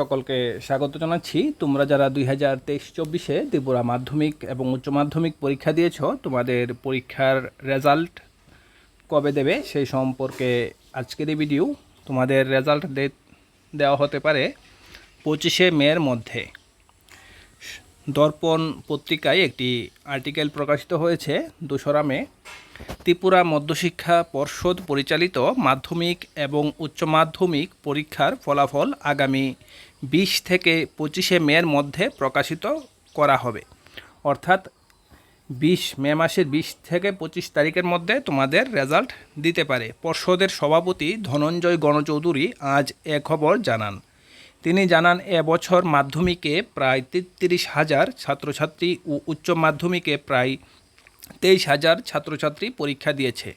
সকলকে স্বাগত জানাচ্ছি। তোমরা যারা দুই হাজার তেইশ চব্বিশে ত্রিপুরা মাধ্যমিক এবং উচ্চ মাধ্যমিক পরীক্ষা দিয়েছ, তোমাদের পরীক্ষার রেজাল্ট কবে দেবে সেই সম্পর্কে আজকের এই ভিডিও তোমাদের রেজাল্ট দেওয়া হতে পারে পঁচিশে মের মধ্যে। দর্পণ পত্রিকায় একটি আর্টিকেল প্রকাশিত হয়েছে দোসরা মে। ত্রিপুরা মধ্যশিক্ষা পর্ষদ পরিচালিত মাধ্যমিক এবং উচ্চ মাধ্যমিক পরীক্ষার ফলাফল আগামী বিশ থেকে পঁচিশে মের মধ্যে প্রকাশিত করা হবে। অর্থাৎ বিশ, মে মাসের বিশ থেকে পঁচিশ তারিখের মধ্যে তোমাদের রেজাল্ট দিতে পারে। পর্ষদের সভাপতি ধনঞ্জয় গণচৌধুরী আজ এ খবর জানান। তিনি জানান এবছর মাধ্যমিকে প্রায় তেত্রিশ হাজার ছাত্রছাত্রী ও উচ্চ মাধ্যমিকে প্রায় তেইশ হাজার ছাত্রছাত্রী পরীক্ষা দিয়েছে।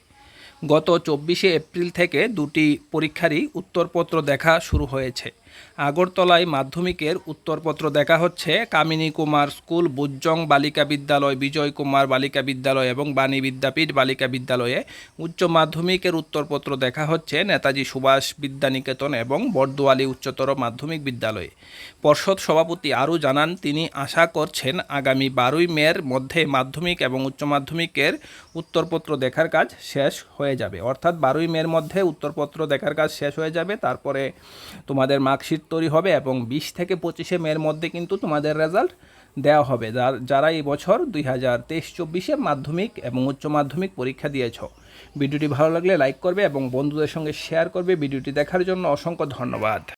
গত চব্বিশে এপ্রিল থেকে দুটি পরীক্ষারই উত্তরপত্র দেখা শুরু হয়েছে। আগরতলায় মাধ্যমিকের উত্তরপত্র দেখা হচ্ছে। কামিনী কুমার স্কুল, বুজ্জং বালিকা বিদ্যালয়, বিজয় কুমার বালিকা বিদ্যালয় এবং বাণী বিদ্যাপীঠ বালিকা বিদ্যালয়ে উচ্চ মাধ্যমিকের উত্তরপত্র দেখা হচ্ছে নেতাজি সুভাষ বিদ্যানিকেতন এবং বর্দোয়ালি উচ্চতর মাধ্যমিক বিদ্যালয়ে। পর্ষদ সভাপতি আরও জানান, তিনি আশা করছেন আগামী বারোই মের মধ্যে মাধ্যমিক এবং উচ্চ মাধ্যমিকের উত্তরপত্র দেখার কাজ শেষ হয়ে যাবে। অর্থাৎ বারোই মের মধ্যে উত্তরপত্র দেখার কাজ শেষ হয়ে যাবে। তারপরে তোমাদের মার্কশিট তৈরি হবে এবং বিশ থেকে পঁচিশে মের মধ্যে কিন্তু তোমাদের রেজাল্ট দেওয়া হবে। যার- এই বছর দুই হাজার তেইশ চব্বিশে মাধ্যমিক এবং উচ্চ মাধ্যমিক পরীক্ষা দিয়েছ, ভিডিওটি ভালো লাগলে লাইক করবে এবং বন্ধুদের সঙ্গে শেয়ার করবে। ভিডিওটি দেখার জন্য অসংখ্য ধন্যবাদ।